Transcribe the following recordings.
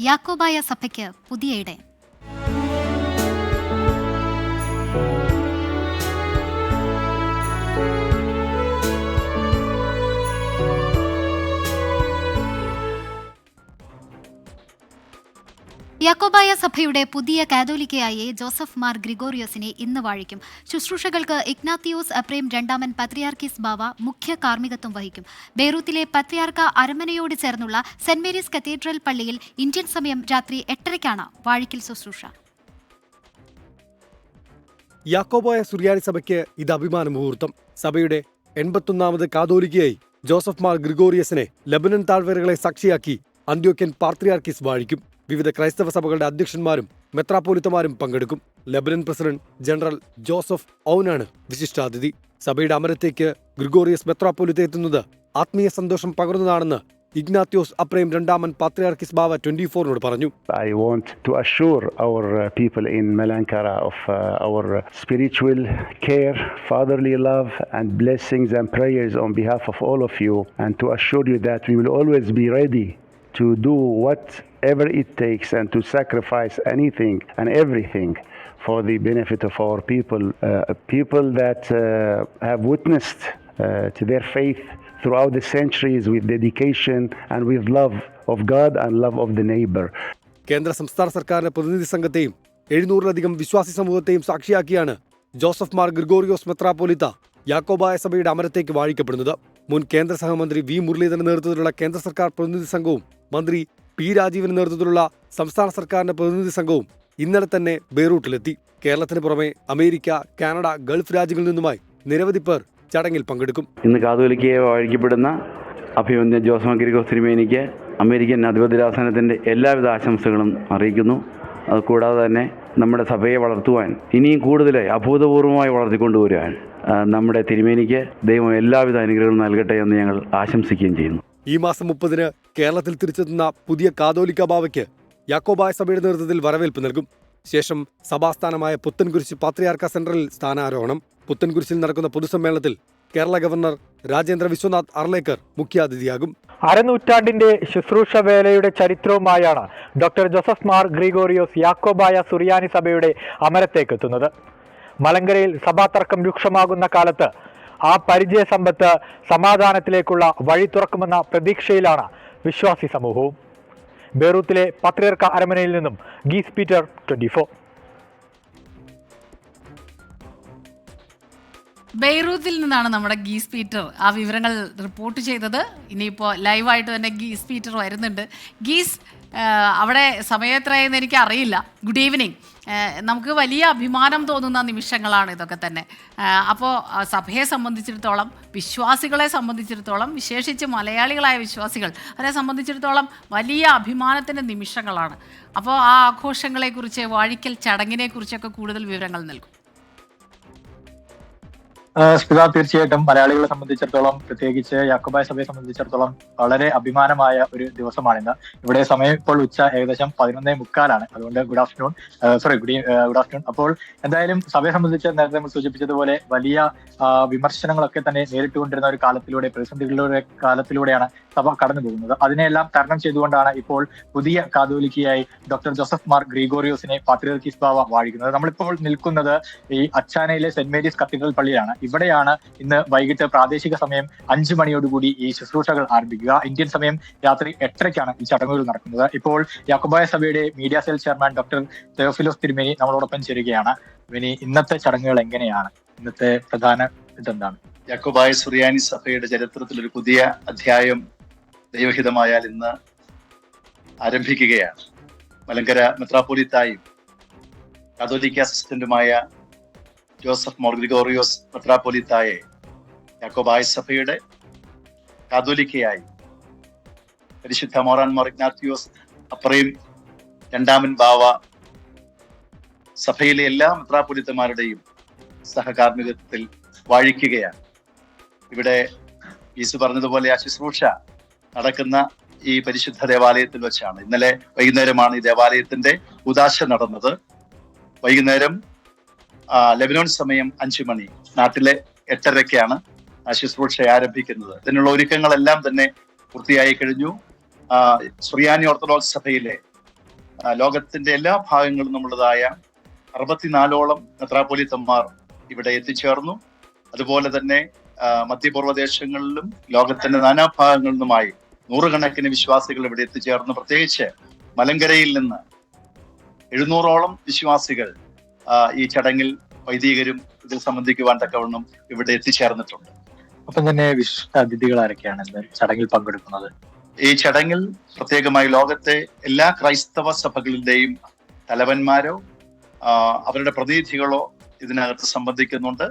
യാക്കോബായ സഭയ്ക്ക് പുതിയ ഇടയൻ. യാക്കോബായ സഭയുടെ പുതിയ കാതോലിക്കയായ ജോസഫ് മാർ ഗ്രിഗോറിയോസിനെ ഇന്ന് വാഴിക്കും. ശുശ്രൂഷകൾക്ക് ഇഗ്നാത്തിയോസ് അപ്രേം രണ്ടാമൻ പത്രിയാർക്കിസ് ബാവ മുഖ്യ കാർമ്മികത്വം വഹിക്കും. ബെയ്റൂത്തിലെ പത്രിയാർക്ക അരമനയോട് ചേർന്നുള്ള സെന്റ് മേരീസ് കത്തീഡ്രൽ പള്ളിയിൽ ഇന്ത്യൻ സമയം രാത്രി എട്ടരയ്ക്കാണ് വാഴിക്കൽ ശുശ്രൂഷ. യാക്കോബായ സുറിയാനി സഭയ്ക്ക് ഇത് അഭിമാന മുഹൂർത്തം. സഭയുടെ എൺപത്തൊന്നാമത് കാതോലിക്കയായി ജോസഫ് മാർ ഗ്രിഗോറിയസിനെ ലബനൻ താഴ്വരകളെ സാക്ഷിയാക്കി അന്ത്യോക്യൻ പാർത്രിയാർക്കിസ് വാഴിക്കും. വിവിധ ക്രൈസ്തവ സഭകളുടെ അധ്യക്ഷന്മാരും മെത്രാപോലിത്തമാരും പങ്കെടുക്കും. ലബനൻ പ്രസിഡന്റ് ജനറൽ ജോസഫ് ഔനാണ് വിശിഷ്ടാതിഥി. സഭയുടെ അമരത്തേക്ക് ഗ്രിഗോറിയസ് മെത്രാപോലിത്ത എത്തുന്നത് ആത്മീയ സന്തോഷം പകർന്നതാണെന്ന് ഇഗ്നാത്യോസ് അപ്രേം രണ്ടാമൻ പാത്രിയാർക്കിസ് ബാവ ട്വന്റി ഫോറിനോട് പറഞ്ഞു. I want to assure our people in in of our spiritual care fatherly love and blessings and prayers on behalf of all of you and to and you that we will always be ready to do whatever it takes and to sacrifice anything and everything for the benefit of our people, uh, people that uh, have witnessed uh, to their faith throughout the centuries with dedication and with love of God and love of the neighbor. കേന്ദ്ര സംസ്ഥാന സർക്കാരിന്റെ പ്രതിനിധി സംഘത്തെയും എഴുന്നൂറിലധികം വിശ്വാസി സമൂഹത്തെയും സാക്ഷിയാക്കിയാണ് Joseph Mar Gregorios മെത്രാപോലിത്ത യാക്കോബായ സഭയുടെ അമരത്തേക്ക് വാഴിക്കപ്പെടുന്നത് മുൻ കേന്ദ്ര സഹമന്ത്രി വി മുരളീധരന്റെ നേതൃത്വത്തിലുള്ള കേന്ദ്ര സർക്കാർ പ്രതിനിധി സംഘവും മന്ത്രി പി രാജീവിന്റെ നേതൃത്വത്തിലുള്ള സംസ്ഥാന സർക്കാരിന്റെ പ്രതിനിധി സംഘവും ഇന്നലെ തന്നെ ബെയ്റൂട്ടിലെത്തി. കേരളത്തിന് പുറമെ അമേരിക്ക കാനഡ ഗൾഫ് രാജ്യങ്ങളിൽ നിന്നുമായി നിരവധി പേർ ചടങ്ങിൽ പങ്കെടുക്കും. ഇന്ന് കാതോലിക്കയെ വഴിക്കപ്പെടുന്ന അഭിമന്യ ജോസ് ഗിരിഗോസ് തിരുമേനിക്ക് അമേരിക്കൻ അധിപതിരാസനത്തിന്റെ എല്ലാവിധ ആശംസകളും അറിയിക്കുന്നു. അതുകൂടാതെ തന്നെ നമ്മുടെ സഭയെ വളർത്തുവാൻ ഇനിയും കൂടുതലായി അഭൂതപൂർവമായി വളർത്തിക്കൊണ്ടുവരുവാൻ നമ്മുടെ തിരുമേനിക്ക് ദൈവം എല്ലാവിധ അനുഗ്രഹങ്ങളും നൽകട്ടെ എന്ന് ഞങ്ങൾ ആശംസിക്കുകയും ചെയ്യുന്നു. ഈ മാസം മുപ്പതിന് കേരളത്തിൽ തിരിച്ചെത്തുന്ന പുതിയ കാതോലിക്ക ബാവയ്ക്ക് യാക്കോബായ സഭയുടെ നേതൃത്വത്തിൽ വരവേൽപ്പ് നൽകും. ശേഷം സഭാസ്ഥാനമായ പുത്തൻകുരിശ് പാത്രിയാർക്ക സെന്ററിൽ സ്ഥാനാരോഹണം. പുത്തൻകുരിശിൽ നടക്കുന്ന പൊതുസമ്മേളനത്തിൽ കേരള ഗവർണർ രാജേന്ദ്ര വിശ്വനാഥ് അർലേക്കർ മുഖ്യാതിഥിയാകും. അരനൂറ്റാണ്ടിന്റെ ശുശ്രൂഷ വേലയുടെ ചരിത്രവുമായാണ് ഡോക്ടർ ജോസഫ് മാർ ഗ്രിഗോറിയോസ് യാക്കോബായ സുറിയാനി സഭയുടെ അമരത്തേക്കെത്തുന്നത്. മലങ്കരയിൽ സഭാതർക്കം രൂക്ഷമാകുന്ന കാലത്ത് ആ പരിചയ സമ്പത്ത് സമാധാനത്തിലേക്കുള്ള വഴി തുറക്കുമെന്ന പ്രതീക്ഷയിലാണ് വിശ്വാസി സമൂഹവും. ബെയ്റൂത്തിലെ പത്രിയർക്ക അരമനയിൽ നിന്നും ഗീസ് പീറ്റർ ട്വന്റി ബെയ്റൂത്തിൽ നിന്നാണ് നമ്മുടെ ഗീസ് പീറ്റർ ആ വിവരങ്ങൾ റിപ്പോർട്ട് ചെയ്തത്. ഇനിയിപ്പോൾ ലൈവായിട്ട് തന്നെ ഗീസ് പീറ്റർ വരുന്നുണ്ട്. ഗീസ് അവിടെ സമയം എത്രയെന്ന് എനിക്ക് അറിയില്ല ഗുഡ് ഈവനിങ് നമുക്ക് വലിയ അഭിമാനം തോന്നുന്ന നിമിഷങ്ങളാണ് ഇതൊക്കെ തന്നെ. അപ്പോൾ സഭയെ സംബന്ധിച്ചിടത്തോളം വിശ്വാസികളെ സംബന്ധിച്ചിടത്തോളം വിശേഷിച്ച് മലയാളികളായ വിശ്വാസികൾ അവരെ സംബന്ധിച്ചിടത്തോളം വലിയ അഭിമാനത്തിന്റെ നിമിഷങ്ങളാണ്. അപ്പോൾ ആ ആഘോഷങ്ങളെക്കുറിച്ച് വാഴിക്കൽ ചടങ്ങിനെക്കുറിച്ചൊക്കെ കൂടുതൽ വിവരങ്ങൾ നൽകും. സ്മിത തീർച്ചയായിട്ടും മലയാളികളെ സംബന്ധിച്ചിടത്തോളം പ്രത്യേകിച്ച് യാക്കോബായ സഭയെ സംബന്ധിച്ചിടത്തോളം വളരെ അഭിമാനമായ ഒരു ദിവസമാണിന്ന്. ഇവിടെ സമയം ഇപ്പോൾ ഉച്ച ഏകദേശം പതിനൊന്നേ മുക്കാലാണ്. അതുകൊണ്ട് good afternoon sorry good good afternoon അപ്പോൾ എന്തായാലും സഭയെ സംബന്ധിച്ച് നേരത്തെ നമ്മൾ സൂചിപ്പിച്ചതുപോലെ വലിയ വിമർശനങ്ങളൊക്കെ തന്നെ നേരിട്ടുകൊണ്ടിരുന്ന ഒരു കാലത്തിലൂടെ പ്രതിസന്ധികളുടെ കാലത്തിലൂടെയാണ് സഭ കടന്നു പോകുന്നത്. അതിനെല്ലാം തരണം ചെയ്തുകൊണ്ടാണ് ഇപ്പോൾ പുതിയ കാതോലിക്കയായി ഡോക്ടർ ജോസഫ് മാർ ഗ്രിഗോറിയോസിനെ പാത്രിയർക്കിസ് ബാവ വാഴിക്കുന്നത്. നമ്മളിപ്പോൾ നിൽക്കുന്നത് ഈ അച്ചാനയിലെ സെന്റ് മേരീസ് കത്തീഡ്രൽ പള്ളിയാണ് ഇവിടെയാണ് ഇന്ന് വൈകിട്ട് പ്രാദേശിക സമയം അഞ്ചു മണിയോടുകൂടി ഈ ശുശ്രൂഷകൾ ആരംഭിക്കുക. ഇന്ത്യൻ സമയം രാത്രി എട്ടരയ്ക്കാണ് ഈ ചടങ്ങുകൾ നടക്കുന്നത്. ഇപ്പോൾ യാക്കോബായ സഭയുടെ media cell chairman doctor Theophilos Thirumeni നമ്മളോടൊപ്പം ചേരുകയാണ്. ഇനി ഇന്നത്തെ ചടങ്ങുകൾ എങ്ങനെയാണ്? ഇന്നത്തെ പ്രധാന ഇതെന്താണ്? യാക്കോബായ സുറിയാനി സഭയുടെ ചരിത്രത്തിൽ ഒരു പുതിയ അധ്യായം ദൈവഹിതമായാൽ ഇന്ന് ആരംഭിക്കുകയാണ്. മലങ്കര മെത്രാപ്പൊലിത്തായും കാതോലിക്ക അസിസ്റ്റന്റുമായ ജോസഫ് മോർഗ്രിഗോറിയോസ് മെത്രാപൊലിത്തായെ യാക്കോബായ സഭയുടെ കാതോലിക്കയായി. പരിശുദ്ധ മോറാൻ മോർ ഇഗ്നാത്തിയോസ് അപ്രയും രണ്ടാമൻ ബാവ സഭയിലെ എല്ലാ മെത്രാപ്പൊലിത്തമാരുടെയും സഹകാർമ്മികത്വത്തിൽ വാഴിക്കുകയാണ്. ഇവിടെ ഈസു പറഞ്ഞതുപോലെ ആ ശുശ്രൂഷ നടക്കുന്ന ഈ പരിശുദ്ധ ദേവാലയത്തിൽ വെച്ചാണ്. ഇന്നലെ വൈകുന്നേരമാണ് ഈ ദേവാലയത്തിന്റെ ഉദാശ നടന്നത്. വൈകുന്നേരം ലെബനോൺ സമയം അഞ്ചു മണി. നാട്ടിലെ എട്ടരയ്ക്കാണ് ആ ശുശ്രൂഷ ആരംഭിക്കുന്നത്. ഇതിനുള്ള ഒരുക്കങ്ങളെല്ലാം തന്നെ പൂർത്തിയായി കഴിഞ്ഞു. സുറിയാനി ഓർത്തഡോക്സ് സഭയിലെ ലോകത്തിന്റെ എല്ലാ ഭാഗങ്ങളും നമ്മളതായ അറുപത്തിനാലോളം മെത്രാപ്പൊലിത്തന്മാർ ഇവിടെ എത്തിച്ചേർന്നു. അതുപോലെ തന്നെ മധ്യപൂർവ ദേശങ്ങളിലും ലോകത്തിന്റെ നാനാഭാഗങ്ങളിൽ നിന്നുമായി നൂറുകണക്കിന് വിശ്വാസികൾ ഇവിടെ എത്തിച്ചേർന്നു. പ്രത്യേകിച്ച് മലങ്കരയിൽ നിന്ന് എഴുന്നൂറോളം വിശ്വാസികൾ ഈ ചടങ്ങിൽ വൈദികരും ഇതിൽ സംബന്ധിക്കുവാൻ തക്കവണ്ണം ഇവിടെ എത്തിച്ചേർന്നിട്ടുണ്ട്. ഒപ്പം തന്നെ വിശിഷ്ട അതിഥികൾ ആരൊക്കെയാണ് ചടങ്ങിൽ പങ്കെടുക്കുന്നത്? ഈ ചടങ്ങിൽ പ്രത്യേകമായി ലോകത്തെ എല്ലാ ക്രൈസ്തവ സഭകളിലെയും തലവന്മാരോ അവരുടെ പ്രതിനിധികളോ ഇതിനകത്ത് സംബന്ധിക്കുന്നുണ്ട്.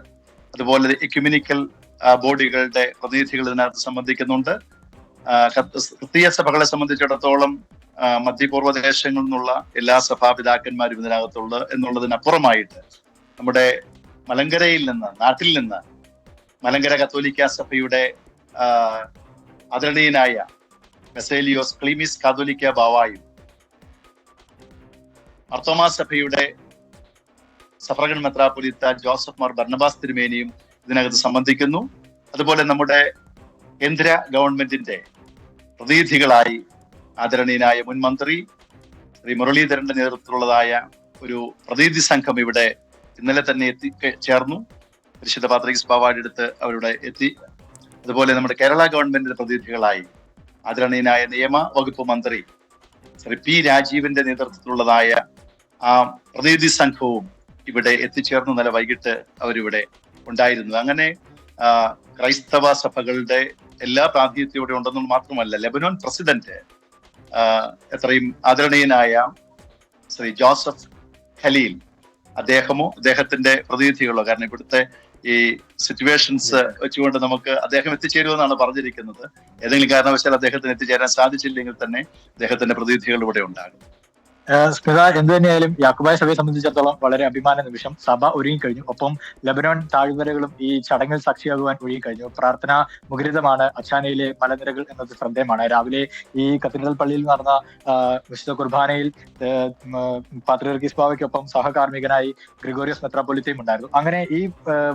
അതുപോലെ എക്യുമിനിക്കൽ ബോഡികളുടെ പ്രതിനിധികൾ ഇതിനകത്ത് സംബന്ധിക്കുന്നുണ്ട്. ക്രിസ്തീയ സഭകളെ സംബന്ധിച്ചിടത്തോളം മധ്യപൂർവ ദേശങ്ങളിൽ നിന്നുള്ള എല്ലാ സഭാപിതാക്കന്മാരും ഇതിനകത്തുള്ള എന്നുള്ളതിനപ്പുറമായിട്ട് നമ്മുടെ മലങ്കരയിൽ നിന്ന് നാട്ടിൽ നിന്ന് മലങ്കര കത്തോലിക്ക സഭയുടെ ആദരണീയനായ മെസേലിയോസ് ക്ലീമിസ് കാതോലിക്ക ബാവായും അർത്തോമാ സഭയുടെ സഫർഗൻ മെത്രാപൊലിത്ത ജോസഫ് മാർ ഭർണബാസ് തിരുമേനിയും ഇതിനകത്ത് സംബന്ധിക്കുന്നു. അതുപോലെ നമ്മുടെ കേന്ദ്ര ഗവൺമെന്റിന്റെ പ്രതിനിധികളായി ആദരണീയനായ മുൻ മന്ത്രി ശ്രീ മുരളീധരന്റെ നേതൃത്വത്തിലുള്ളതായ ഒരു പ്രതിനിധി സംഘം ഇവിടെ ഇന്നലെ തന്നെ എത്തി ചേർന്നു. പരിശുദ്ധ പാത്രികസ് ബാവാടി എടുത്ത് അവരുടെ എത്തി. അതുപോലെ നമ്മുടെ കേരള ഗവൺമെന്റിന്റെ പ്രതിനിധികളായി ആദരണീയനായ നിയമ വകുപ്പ് മന്ത്രി ശ്രീ പി രാജീവിന്റെ നേതൃത്വത്തിലുള്ളതായ ആ പ്രതിനിധി സംഘവും ഇവിടെ എത്തിച്ചേർന്ന് ഇന്നലെ വൈകിട്ട് അവരിവിടെ ഉണ്ടായിരുന്നു. അങ്ങനെ ക്രൈസ്തവ സഭകളുടെ എല്ലാ പ്രാതിനിധ്യവും ഉണ്ടെന്നു മാത്രമല്ല ലെബനോൻ പ്രസിഡന്റ് എത്രയും ആദരണീയനായ ശ്രീ ജോസഫ് ഖലീൽ. അദ്ദേഹമോ അദ്ദേഹത്തിന്റെ പ്രതിനിധികളോ കാരണം ഇവിടുത്തെ ഈ സിറ്റുവേഷൻസ് വെച്ചുകൊണ്ട് നമുക്ക് അദ്ദേഹം എത്തിച്ചേരുമെന്നാണ് പറഞ്ഞിരിക്കുന്നത്. ഏതെങ്കിലും കാരണവശാൽ അദ്ദേഹത്തിന് എത്തിച്ചേരാൻ സാധിച്ചില്ലെങ്കിൽ തന്നെ അദ്ദേഹത്തിന്റെ പ്രതിനിധികൾ ഇവിടെ ഉണ്ടാകും. സ്മിത എന്തുതന്നെയായാലും യാക്കുബായ സഭയെ സംബന്ധിച്ചിടത്തോളം വളരെ അഭിമാന നിമിഷം സഭ ഒരുങ്ങി കഴിഞ്ഞു ഒപ്പം ലബനോൺ താഴ്വരകളും ഈ ചടങ്ങിൽ സാക്ഷിയാകുവാൻ കഴിഞ്ഞു പ്രാർത്ഥന മുഖരിതമാണ് അച്ചാനയിലെ മലനിരകൾ എന്നത് ശ്രദ്ധേയമാണ്. രാവിലെ ഈ കത്തീഡ്രൽ പള്ളിയിൽ നടന്ന വിശുദ്ധ കുർബാനയിൽ പാത്രിയർക്കീസ് ബാവയ്ക്കൊപ്പം സഹകാർമ്മികനായി ഗ്രിഗോറിയസ് മെത്രാപ്പൊലിത്തയും ഉണ്ടായിരുന്നു. അങ്ങനെ ഈ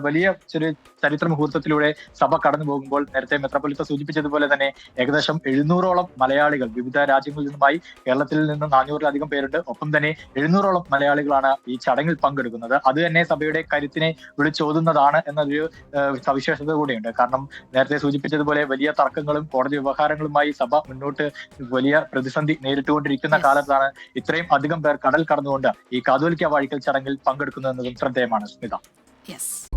വലിയ ചെറിയ ചരിത്ര മുഹൂർത്തത്തിലൂടെ സഭ കടന്നു പോകുമ്പോൾ നേരത്തെ മെത്രാപ്പൊലിത്ത സൂചിപ്പിച്ചതുപോലെ തന്നെ ഏകദേശം എഴുന്നൂറോളം മലയാളികൾ വിവിധ രാജ്യങ്ങളിൽ നിന്നുമായി കേരളത്തിൽ നിന്ന് നാനൂറിലധികം പേരുണ്ട്. ഒപ്പം തന്നെ എഴുന്നൂറോളം മലയാളികളാണ് ഈ ചടങ്ങിൽ പങ്കെടുക്കുന്നത്. അത് തന്നെ സഭയുടെ കരുത്തിനെ വിളിച്ചോതുന്നതാണ് എന്നൊരു സവിശേഷത കൂടിയുണ്ട്. കാരണം നേരത്തെ സൂചിപ്പിച്ചതുപോലെ വലിയ തർക്കങ്ങളും കോടതി വ്യവഹാരങ്ങളുമായി സഭ മുന്നോട്ട് വലിയ പ്രതിസന്ധി നേരിട്ടുകൊണ്ടിരിക്കുന്ന. കാലത്താണ് ഇത്രയും അധികം പേർ കടൽ കടന്നുകൊണ്ട് ഈ കാതോലിക്ക വാഴിക്കൽ ചടങ്ങിൽ പങ്കെടുക്കുന്നു എന്നതും ശ്രദ്ധേയമാണ്. സ്മിത. യെസ്